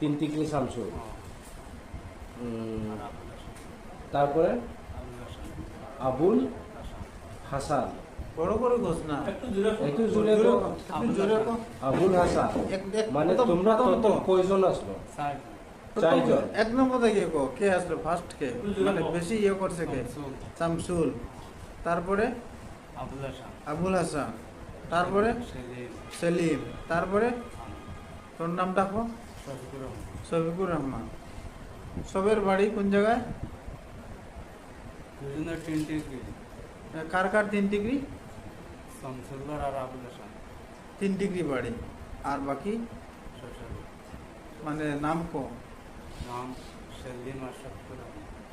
তিন টিকলি শামসু তারপরে আবুল হাসান। বড় করে ঘোষ না? একটু জুড়ে জোরে আবুল হাসান। এক- এক- মানে প্রথম- তোমরা প্রথম কয়জন আসলো? চারজন। এক নম্বর থেকে কো কে আসলো ফার্স্ট কে? মানে বেশি ইয়ে করছে কে? শামসুল। তারপরে আবুল হাসান। তারপরে সেলিম। তারপরে তোর নামটা কো? শফিকুর রহমান। সবের বাড়ি কোন জায়গায়? কার কার তিন ডিগ্রি? তিন ডিগ্রি বাড়ি। আর বাকি? মানে নাম কো?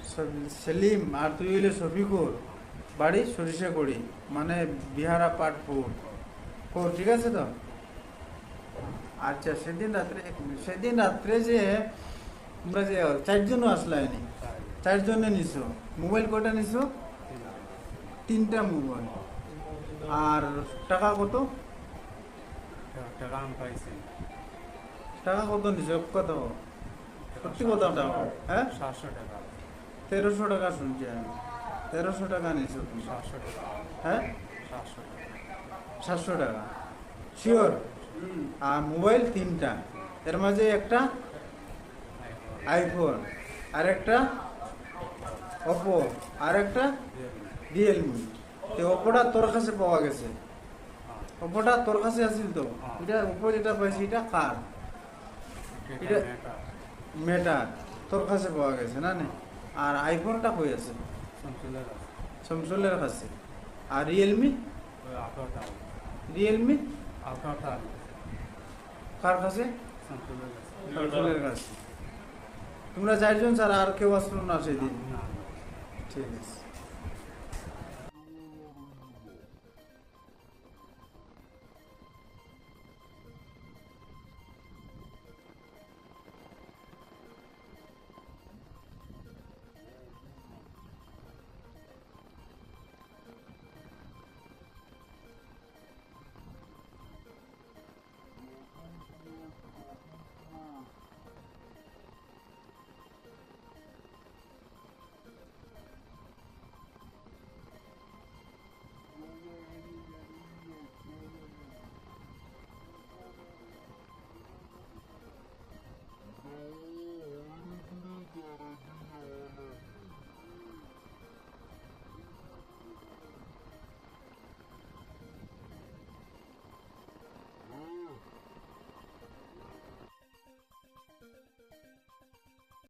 সব- সেলিম আর তুই হইলে শফিকুর। বাড়ি সরিষা করি মানে বিহারা পাটপুর ও ঠিক আছে তো? আচ্ছা সেদিন রাত্রে সেদিন রাত্রে যে তোমরা যে চারজনও আসলাইনি চারজনে নিছো। মোবাইল কটা নিছো? তিনটা মোবাইল। আর টাকা কত? টাকা কত নিছো? কত সত্যি কত টাকা হ্যাঁ? সাতশো টাকা। তেরোশো টাকা শুনছি আমি। তেরোশো টাকা নিছো তুমি। সাতশো টাকা। হ্যাঁ? সাতশো টাকা। সাতশো টাকা। শিওর আর মোবাইল তিনটা। এর মাঝে একটা আইফোন আর একটা ওপো আর একটা রিয়েলমি। তো ওপোটা তোর কাছে পাওয়া গেছে। ওপোটা তোর কাছে আসিল তো? এটা ওপো যেটা পাইছি এটা কার? এটা- মেটা তোর কাছে পাওয়া গেছে না নে? আর আইফোনটা কই আছে? শামসুলের কাছে। আর রিয়েলমি? রিয়েলমি? কার কাছে? শামসুলের কাছে তোমরা চারজন স্যার আর কেউ আসলো না সেদিন? ঠিক আছে।